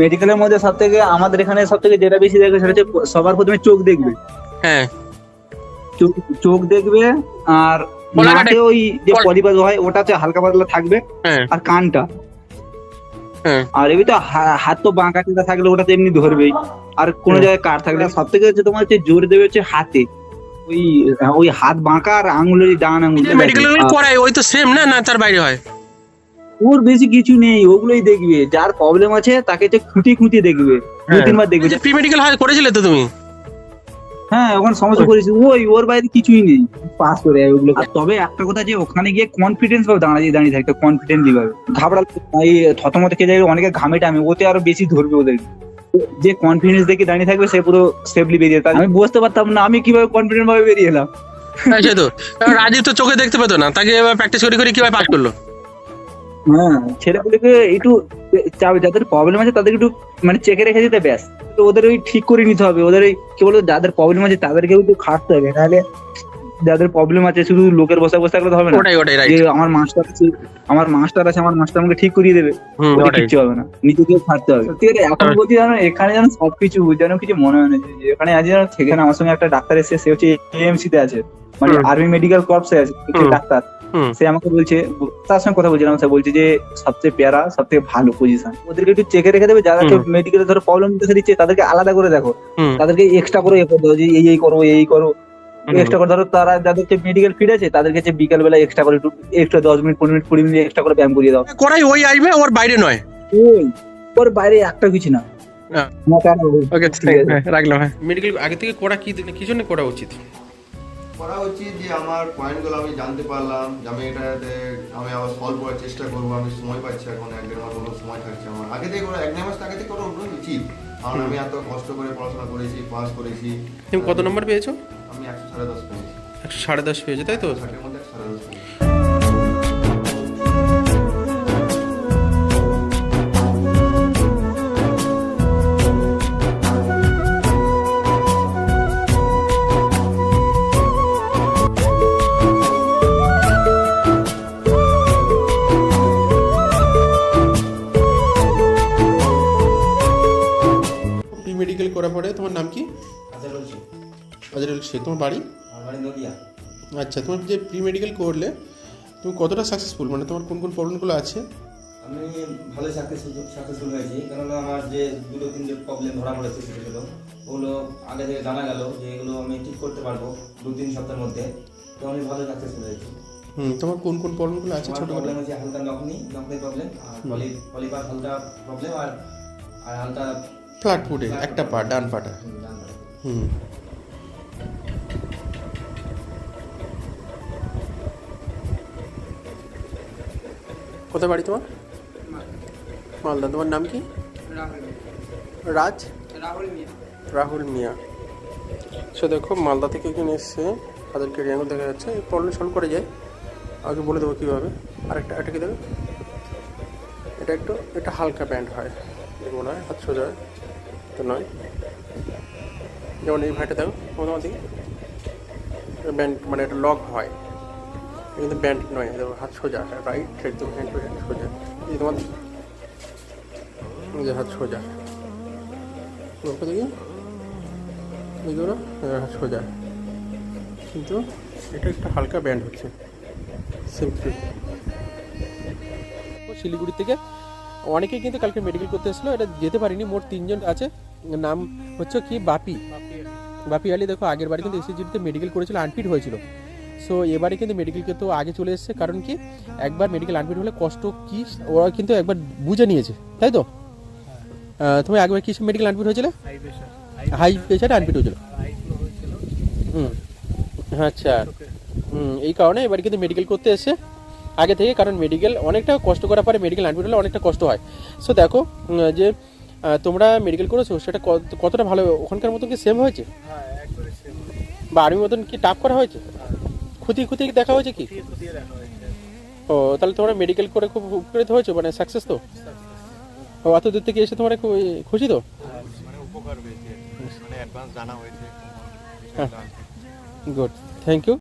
মেডিকেলের মধ্যে সব থেকে আমাদের এখানে সব থেকে যেটা বেশি দেখবে সেটা হচ্ছে সবার প্রথমে চোখ দেখবে। হ্যাঁ। চোখ দেখবে আর নাকে ওই যে পলিপাস হয় ওটা হচ্ছে হালকা পাতলা থাকবে হ্যাঁ। আর কানটা। হ্যাঁ। আর এমনি তো হাত তো বাঁকা টেরা থাকলে ওটা এমনি ধরবেই। আর কোনো জায়গায় কাট থাকলে সব থেকে হচ্ছে তোমার হচ্ছে জোর দেবে হচ্ছে হাতে। ওই ওই হাত বাঁকা আর আঙুলের ডান আঙুল করায় ওই তো সেম না না তার বাইরে হয়? ওর বেশি কিছু নেই ওগুলোই দেখবে। যার প্রবলেম আছে তাকে হচ্ছে খুঁটি খুঁটি দেখবে দু হ্যাঁ। তিনবার দেখবে। প্রি মেডিকেল হয় করেছিলে তো তুমি? হ্যাঁ ওখানে সমস্যা করেছি। ওই ওর বাইরে কিছুই নেই। পাস করে যায় ওগুলো তবে একটা কথা যে ওখানে গিয়ে কনফিডেন্স পাবে দাঁড়িয়ে দাঁড়িয়ে থাকতে কনফিডেন্টলি পাবে। ঘাবড়াল এই থতমতে কে যায় অনেকে ঘামে টামে ওতে আরও বেশি ধরবে ওদের। যে কনফিডেন্স দেখে দাঁড়িয়ে থাকবে সে পুরো সেফলি বেরিয়ে যেত আমি বুঝতে পারতাম না আমি কীভাবে কনফিডেন্ট ভাবে বেরিয়ে এলাম। আচ্ছা তো রাজীব তো চোখে দেখতে পেতো না তাকে এবার প্র্যাকটিস করে করে কীভাবে পাস করল? হ্যাঁ। ছেলেগুলোকে একটু চাপ যাদের প্রবলেম আছে তাদেরকে একটু মানে চেকে রেখে দিতে ব্যাস। তো ওদের ওই ঠিক করে নিতে হবে। ওদের ওই কি বলতো যাদের প্রবলেম আছে তাদেরকেও একটু খাটতে হবে। নাহলে যাদের প্রবলেম আছে শুধু লোকের বসে বসে থাকলে হবে না। ওটাই ওটাই রাইট যে আমার মাস্টার আছে আমার মাস্টার আছে আমার মাস্টার আমাকে ঠিক করিয়ে দেবে। ওটা কিচ্ছু হবে না। নিজেকেও ছাড়তে হবে। সত্যি কথা এখন। বলছি জানো এখানে যেন সবকিছু যেন কিছু মনে হয় না যে এখানে আজ যেন সেখানে আমার সঙ্গে একটা ডাক্তার এসে সে হচ্ছে এএমসি তে আছে। মানে আর্মি মেডিকেল কর্পসে আছে ডাক্তার। সে আমাকে বলছে তার সঙ্গে কথা বলছিলাম সে বলছে যে সবচেয়ে প্যারা সব থেকে ভালো পজিশন ওদেরকে একটু চেকে রেখে দেবে যারা। মেডিকেলে ধরো প্রবলেম দেখা দিচ্ছে তাদেরকে আলাদা করে দেখো। তাদেরকে এক্সট্রা করে এ করে দাও যে এই এই করো এই করো। এক্সট্রা করে ধরো তারা যাদেরকে মেডিকেল ফিট আছে তাদেরকে হচ্ছে বিকাল বেলা এক্সট্রা করে একটু এক্সট্রা দশ মিনিট পনেরো মিনিট কুড়ি মিনিট এক্সট্রা করে ব্যায়াম করিয়ে দাও। করাই ওই আসবে ওর বাইরে নয়? ওই ওর বাইরে একটা কিছু না। না। ঠিক আছে। রাখলাম হ্যাঁ। মেডিকেল আগে থেকে করা কি কি জন্য করা উচিত? করা উচিত যে আমার পয়েন্টগুলো আমি জানতে পারলাম যে আমি এটাতে আমি আবার সলভ করার চেষ্টা করব আমি সময় পাচ্ছি এখন এক দেড় মাস কোনো সময় থাকছে আমার। আগে থেকে করা এক দেড় মাস আগে থেকে করা ওগুলো উচিত কারণ আমি এত কষ্ট করে পড়াশোনা করেছি পাস করেছি। তুমি কত নম্বর পেয়েছ? আমি একশো সাড়ে দশ পেয়েছি। একশো সাড়ে দশ পেয়েছ তাই তো? আজরুল শেখ তোমার বাড়ি? আচ্ছা তোমার যে প্রি মেডিকেল করলে তুমি কতটা সাকসেসফুল মানে তোমার কোন কোন প্রবলেমগুলো আছে? আমি ভালোই সাকসেসফুল সাকসেসফুল হয়েছি। কেননা আমার যে দুটো তিনটে প্রবলেম ধরা পড়েছে সেগুলো ওগুলো আগে থেকে জানা গেল যে এগুলো আমি ঠিক করতে পারব দু তিন সপ্তাহের মধ্যে। তো আমি ভালোই সাকসেসফুল হয়েছি। হুম তোমার কোন কোন প্রবলেমগুলো আছে ছোট প্রবলেম হচ্ছে হালকা নকনি নকনি প্রবলেম আর পলি পলিপার হালকা প্রবলেম আর আর হালকা ফ্ল্যাট ফুটে একটা পা ডান পাটা হুম, কোথায় বাড়ি তোমার? মালদা। তোমার নাম কি? রাজ? রাহুল মিয়া। সে দেখো, মালদা থেকে একজন এসছে তাদেরকে রিয়াঙ্গুল দেখা যাচ্ছে। এই প্রবলেম সলভ করে যায়। আগে বলে দেবো কীভাবে। আরেকটা এটা কি দেবে? এটা একটু, এটা হালকা ব্যান্ড হয়। দেখব না, হাত সোজা। তো নয়। যেমন এই ভাইটা দেখো, তোমার দিকে। ব্যান্ড মানে এটা লক হয়। কিন্তু ব্যান্ড নয় দেখো হাত সোজা রাইট একদম হ্যান্ড হ্যান্ড সোজা। এই তোমার যে হাত সোজা। লক্ষ্য দেখি। এইগুলো হাত সোজা। কিন্তু এটা একটু হালকা ব্যান্ড হচ্ছে। সিম্পলি শিলিগুড়ি থেকে। অনেকেই কিন্তু কালকে মেডিকেল করতে এসেছিল এটা যেতে পারিনি মোট তিনজন আছে। নাম হচ্ছে কি? বাপি। বাপি আলী। দেখো আগের বারে কিন্তু এসএসজিতে মেডিকেল করেছিল আনফিট হয়েছিল। সো এবারে কিন্তু মেডিকেল কিন্তু আগে চলে এসেছে কারণ কি একবার মেডিকেল আনফিট হলে কষ্ট কি ওরা কিন্তু একবার বুঝে নিয়েছে তাই তো? আহ, তুমি একবার কি মেডিকেল আনফিট হয়েছিল? হাই প্রেশারে আনফিট হয়েছিল। হুম। আচ্ছা। হুম এই কারণে এবার কিন্তু মেডিকেল করতে এসে আগে থেকে কারণ মেডিকেল অনেকটা কষ্ট করার পরে মেডিকেল আনফিট হলে অনেকটা কষ্ট হয়। সো দেখো যে তোমরা মেডিকেল করেছ সেটা কত- কতটা ভালো ওখানকার মতন কি সেম হয়েছে? বা আর্মির মতন কি টাফ করা হয়েছে? ক্ষতি ক্ষতি দেখা হয়েছে কি? ও তাহলে তোমরা মেডিকেল করে খুব উপকৃত হয়েছো মানে সাকসেস তো? ও এত দূর থেকে এসে তোমরা খুব খুশি তো? মানে উপকার হয়েছে মানে অ্যাডভান্স জানা হয়েছে। হ্যাঁ। Good thank you